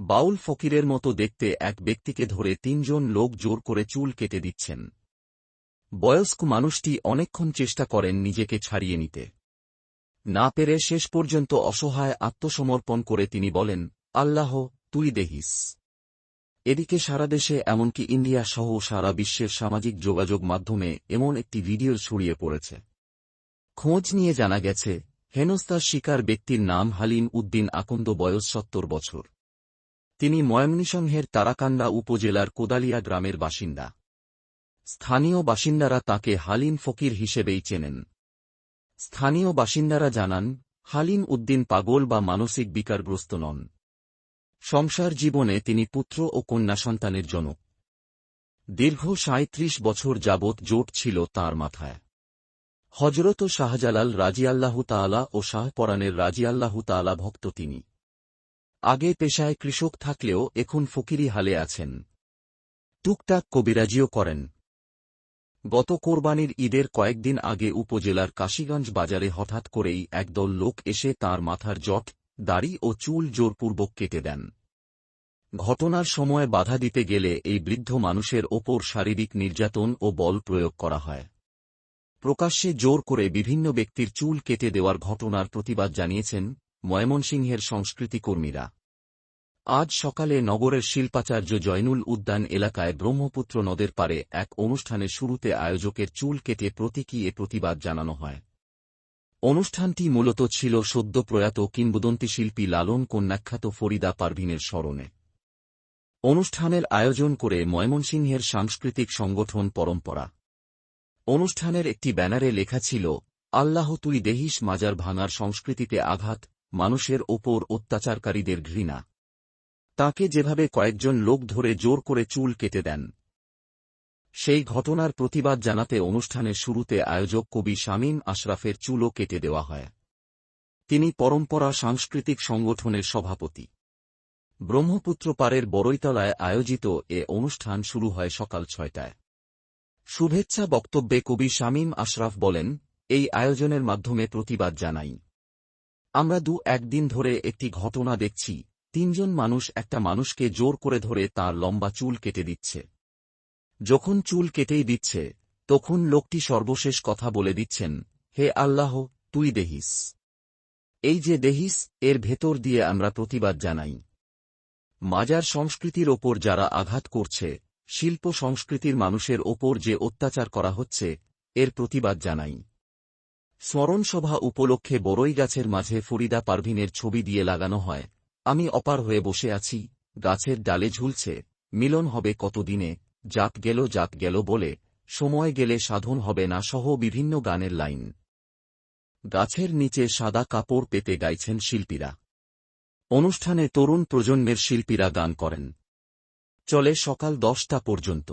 বাউল ফকিরের মতো দেখতে এক ব্যক্তিকে ধরে তিনজন লোক জোর করে চুল কেটে দিচ্ছেন। বয়স্ক মানুষটি অনেকক্ষণ চেষ্টা করেন নিজেকে ছাড়িয়ে নিতে। না পেরে শেষ পর্যন্ত অসহায় আত্মসমর্পণ করে তিনি বলেন, আল্লাহ, তুই দেহিস এদিকে সারা দেশে এমনকি ইন্ডিয়া সহ সারা বিশ্বের সামাজিক যোগাযোগ মাধ্যমে এমন একটি ভিডিও ছড়িয়ে পড়েছে। খোঁজ নিয়ে জানা গেছে হেনস্তার শিকার ব্যক্তির নাম হালিম উদ্দিন আকন্দ বয়স সত্তর বছর। তিনি ময়মনিসংহের তারাকান্দা উপজেলার কোদালিয়া গ্রামের বাসিন্দা। স্থানীয় বাসিন্দারা তাকে হালিম ফকির হিসেবেই চেনেন। স্থানীয় বাসিন্দারা জানান, হালিম উদ্দিন পাগল বা মানসিক বিকারগ্রস্ত নন। সংসার জীবনে তিনি পুত্র ও কন্যা সন্তানের জনক। দীর্ঘ সাঁত্রিশ বছর যাবৎ জোট ছিল তার মাথায়। হজরত শাহজালাল রাজিয়াল্লাহু তাআলা ও শাহপরানের রাজিয়াল্লাহু তাআলা ভক্ত তিনি। আগে পেশায় কৃষক থাকলেও এখন ফকিরি হালে আছেন। টুকটাক কবিরাজিও করেন। গত কোরবানির ঈদের কয়েকদিন আগে উপজেলার কাশীগঞ্জ বাজারে হঠাৎ করেই একদল লোক এসে তার মাথার জট, দাড়ি ও চুল জোরপূর্বক কেটে দেন। ঘটনার সময় বাধা দিতে গেলে এই বৃদ্ধ মানুষের ওপর শারীরিক নির্যাতন ও বল প্রয়োগ করা হয়। প্রকাশ্যে জোর করে বিভিন্ন ব্যক্তির চুল কেটে দেওয়ার ঘটনার প্রতিবাদ জানিয়েছেন ময়মনসিংহের সংস্কৃতিকর্মীরা আজ সকালে নগরের শিল্পাচার্য জয়নুল উদ্যান এলাকায় ব্রহ্মপুত্র নদের পারে এক অনুষ্ঠানের শুরুতে আয়োজকের চুল কেটে প্রতীকী এ প্রতিবাদ জানানো হয়। অনুষ্ঠানটি মূলত ছিল সদ্য প্রয়াত কিংবদন্তি শিল্পী লালন কন্যাখ্যাত ফরিদা পারভিনের স্মরণে। অনুষ্ঠানের আয়োজন করে ময়মনসিংহের সাংস্কৃতিক সংগঠন পরম্পরা। অনুষ্ঠানের একটি ব্যানারে লেখা ছিল, আল্লাহ তুই দেহিস মাজার ভাঙার সংস্কৃতিতে আঘাত মানুষের ওপর অত্যাচারকারীদের ঘৃণা। তাকে যেভাবে কয়েকজন লোক ধরে জোর করে চুল কেটে দেন। সেই ঘটনার প্রতিবাদ জানাতে অনুষ্ঠানের শুরুতে আয়োজক কবি শামীম আশরাফের চুলও কেটে দেওয়া হয়। তিনি পরম্পরা সাংস্কৃতিক সংগঠনের সভাপতি। ব্রহ্মপুত্র পারের বড়ইতলায় আয়োজিত এ অনুষ্ঠান শুরু হয় সকাল ছয়টায়। শুভেচ্ছা বক্তব্যে কবি শামীম আশরাফ বলেন, এই আয়োজনের মাধ্যমে প্রতিবাদ জানাই। আমরা দু, একদিন ধরে একটি ঘটনা দেখছি। তিনজন মানুষ একটা মানুষকে জোর করে ধরে তার লম্বা চুল কেটে দিচ্ছে। যখন চুল কেটেই দিচ্ছে, তখন লোকটি সর্বশেষ কথা বলে দিচ্ছেন, হে আল্লাহ, তুই দেহিস। এই যে দেহিস, এর ভেতর দিয়ে আমরা প্রতিবাদ জানাই। মাজার সংস্কৃতির ওপর যারা আঘাত করছে, শিল্প সংস্কৃতির মানুষের ওপর যে অত্যাচার করা হচ্ছে, এর প্রতিবাদ জানাই। স্মরণসভা উপলক্ষে বড়ই গাছের মাঝে ফরিদা পারভিনের ছবি দিয়ে লাগানো হয়। আমি অপার হয়ে বসে আছি, গাছের ডালে ঝুলছে, মিলন হবে কতদিনে, জাত গেল জাত গেল বলে, সময় গেলে সাধন হবে না সহ বিভিন্ন গানের লাইন। গাছের নিচে সাদা কাপড় পেতে গাইছেন শিল্পীরা। অনুষ্ঠানে তরুণ প্রজন্মের শিল্পীরা গান করেন। চলে সকাল দশটা পর্যন্ত।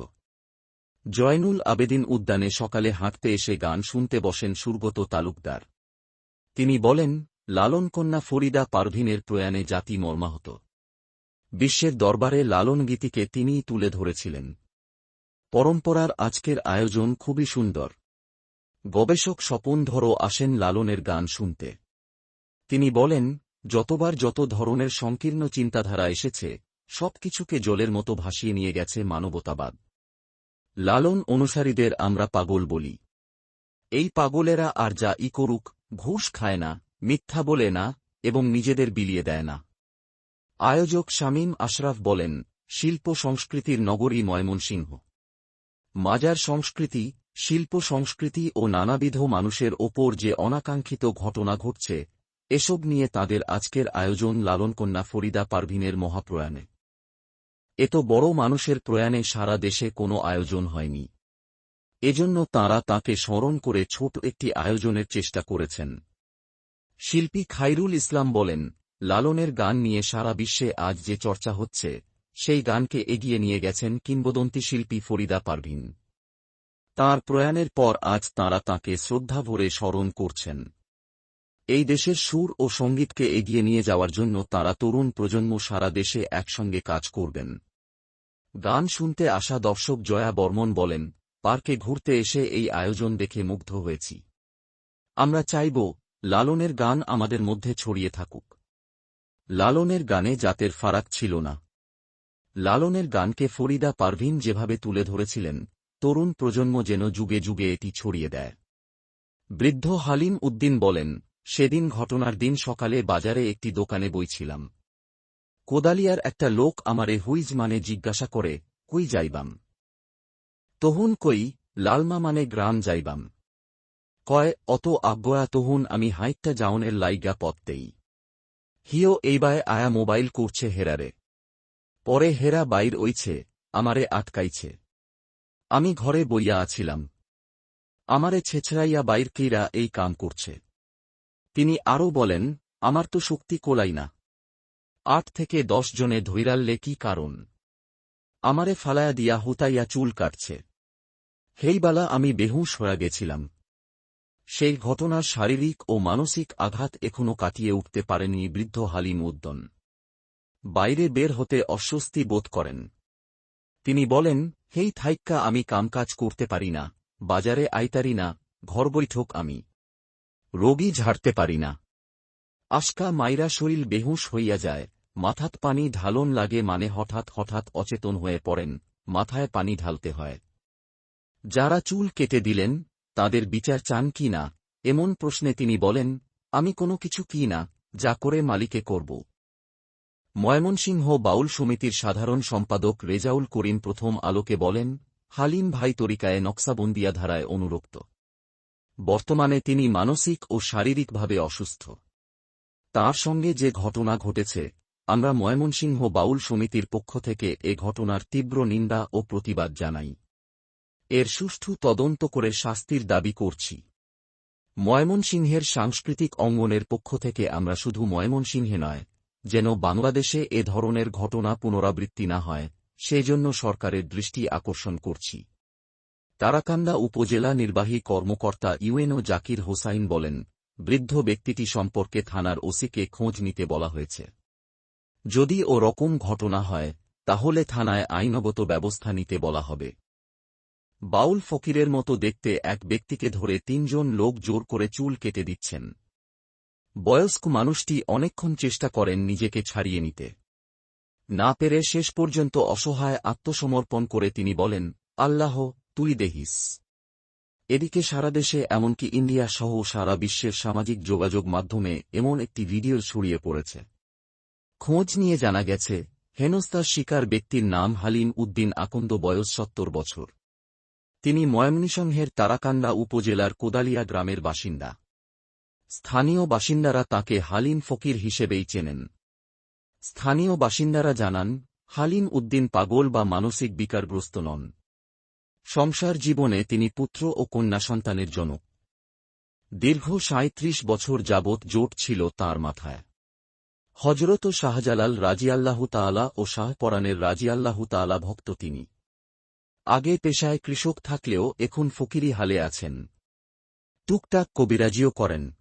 জয়নুল আবেদিন উদ্যানে সকালে হাঁটতে এসে গান শুনতে বসেন সুরগত তালুকদার। তিনি বলেন, লালন কন্যা ফরিদা পারভিনের প্রয়াণে জাতি মর্মাহত। বিশ্বের দরবারে লালন গীতিকে তিনিই তুলে ধরেছিলেন। পরম্পরার আজকের আয়োজন খুবই সুন্দর। গবেষক স্বপন ধরো আসেন লালনের গান শুনতে। তিনি বলেন, যতবার যত ধরনের সংকীর্ণ চিন্তাধারা এসেছে, সবকিছুকে জলের মতো ভাসিয়ে নিয়ে গেছে মানবতাবাদ। লালন অনুসারীদের আমরা পাগল বলি। এই পাগলেরা আর যা ই করুক, ঘুষ খায় না, মিথ্যা বলে না, এবং নিজেদের বিলিয়ে দেয় না। আয়োজক শামীম আশরাফ বলেন, শিল্প সংস্কৃতির নগরী ময়মনসিংহ। মাজার সংস্কৃতি, শিল্প সংস্কৃতি ও নানাবিধ মানুষের ওপর যে অনাকাঙ্ক্ষিত ঘটনা ঘটছে, এসব নিয়ে তাদের আজকের আয়োজন লালনকন্যা ফরিদা পারভিনের মহাপ্রয়াণে। এত বড় মানুষের প্রয়াণে সারা দেশে কোনো আয়োজন হয়নি। এজন্য তাঁরা তাকে স্মরণ করে ছোট একটি আয়োজনের চেষ্টা করেছেন। শিল্পী খাইরুল ইসলাম বলেন, লালনের গান নিয়ে সারা বিশ্বে আজ যে চর্চা হচ্ছে, সেই গানকে এগিয়ে নিয়ে গেছেন কিংবদন্তি শিল্পী ফরিদা পারভিন। তাঁর প্রয়াণের পর আজ তাঁরা তাঁকে শ্রদ্ধা ভরে স্মরণ করছেন। এই দেশের সুর ও সঙ্গীতকে এগিয়ে নিয়ে যাওয়ার জন্য তাঁরা তরুণ প্রজন্ম সারা দেশে একসঙ্গে কাজ করবেন। গান শুনতে আসা দর্শক জয়া বর্মন বলেন, পার্কে ঘুরতে এসে এই আয়োজন দেখে মুগ্ধ হয়েছি। আমরা চাইব, লালনের গান আমাদের মধ্যে ছড়িয়ে থাকুক। লালনের গানে জাতের ফারাক ছিল না। লালনের গানকে ফরিদা পারভিন যেভাবে তুলে ধরেছিলেন, তরুণ প্রজন্ম যেন যুগে যুগে এটি ছড়িয়ে দেয়। বৃদ্ধ হালিম উদ্দিন বলেন, সেদিন ঘটনার দিন সকালে বাজারে একটি দোকানে বইছিলাম। কোদালিয়ার একটা লোক আমারে হুইজ মানে জিজ্ঞাসা করে, কুই যাইবাম? তহুন কই? লালমা মানে গ্রাম যাইবাম। কয়, অত আজ্ঞয়া তহুন, আমি হাইটটা যাওনের লাইগা পথ দেই। হিও এইবায় আয়া মোবাইল করছে হেরারে। পরে হেরা বাইর ওইছে, আমারে আটকাইছে। আমি ঘরে বইয়া আছিলাম। আমারে ছেছড়াইয়া বাইর কিরা এই কাম করছে। তিনি আরও বলেন, আমার তো শক্তি কোলাই না। আট থেকে দশ জনে ধৈরাললে কি কারণ? আমারে ফালায়া দিয়া হুতাইয়া চুল কাটছে। হেইবালা আমি বেহুশ হয়ে গেছিলাম। সেই ঘটনার শারীরিক ও মানসিক আঘাত এখনও কাটিয়ে উঠতে পারেনি বৃদ্ধ হালিম উদ্দন। বাইরে বের হতে অস্বস্তি বোধ করেন। তিনি বলেন, হেই থাইক্কা, আমি কামকাজ করতে পারি না। বাজারে আইতারি না, ঘর বৈঠক আমি। রোগী ঝাড়তে পারি না। আশকা মাইরা শরীর বেহুশ হইয়া যায়। মাথাত পানি ঢালন লাগে মানে হঠাৎ হঠাৎ অচেতন হয়ে পড়েন, মাথায় পানি ঢালতে হয়। যারা চুল কেটে দিলেন, তাদের বিচার চান কি না? এমন প্রশ্নে তিনি বলেন, আমি কোনো কিছু কি না, যা করে মালিকে করব। ময়মনসিংহ বাউল সমিতির সাধারণ সম্পাদক রেজাউল করিম প্রথম আলোকে বলেন, হালিম ভাই তরিকায় নকশাবন্দিয়া ধারায় অনুরক্ত। বর্তমানে তিনি মানসিক ও শারীরিকভাবে অসুস্থ। তার সঙ্গে যে ঘটনা ঘটেছে আমরা ময়মনসিংহ বাউল সমিতির পক্ষ থেকে এ ঘটনার তীব্র নিন্দা ও প্রতিবাদ জানাই। এর সুষ্ঠু তদন্ত করে শাস্তির দাবি করছি। ময়মনসিংহের সাংস্কৃতিক অঙ্গনের পক্ষ থেকে আমরা শুধু ময়মনসিংহে নয়, যেন বাংলাদেশে এ ধরনের ঘটনা পুনরাবৃত্তি না হয়, সেজন্য সরকারের দৃষ্টি আকর্ষণ করছি। তারাকান্দা উপজেলা নির্বাহী কর্মকর্তা ইউএনও জাকির হোসাইন বলেন, বৃদ্ধ ব্যক্তিটি সম্পর্কে থানার ওসিকে খোঁজ নিতে বলা হয়েছে। যদি ও রকম ঘটনা হয়, তাহলে থানায় আইনগত ব্যবস্থা নিতে বলা হবে। বাউল ফকিরের মতো দেখতে এক ব্যক্তিকে ধরে তিনজন লোক জোর করে চুল কেটে দিচ্ছেন। বয়স্ক মানুষটি অনেকক্ষণ চেষ্টা করেন নিজেকে ছাড়িয়ে নিতে। না পেরে শেষ পর্যন্ত অসহায় আত্মসমর্পণ করে তিনি বলেন, আল্লাহ, তুই দেহিস। এদিকে সারা দেশে এমনকি ইন্ডিয়া সহ সারা বিশ্বের সামাজিক যোগাযোগ মাধ্যমে এমন একটি ভিডিও ছড়িয়ে পড়েছে। খোঁজ নিয়ে জানা গেছে হেনস্তার শিকার ব্যক্তির নাম হালিম উদ্দিন আকন্দ বয়স সত্তর বছর। তিনি ময়মনিসংহের তারাকান্দা উপজেলার কোদালিয়া গ্রামের বাসিন্দা। স্থানীয় বাসিন্দারা তাকে হালিম ফকির হিসেবেই চেনেন। স্থানীয় বাসিন্দারা জানান, হালিম উদ্দিন পাগল বা মানসিক বিকারগ্রস্ত নন। সংসার জীবনে তিনি পুত্র ও কন্যা সন্তানের জনক। দীর্ঘ সাঁত্রিশ বছর যাবৎ জোট ছিল তার মাথায়। হজরত শাহজালাল রাজিয়াল্লাহু তালা ও শাহপরানের রাজিয়াল্লাহু তালা ভক্ত তিনি। আগে পেশায় কৃষক থাকলেও এখন ফকিরি হালে আছেন। টুকটাক কবিরাজিও করেন।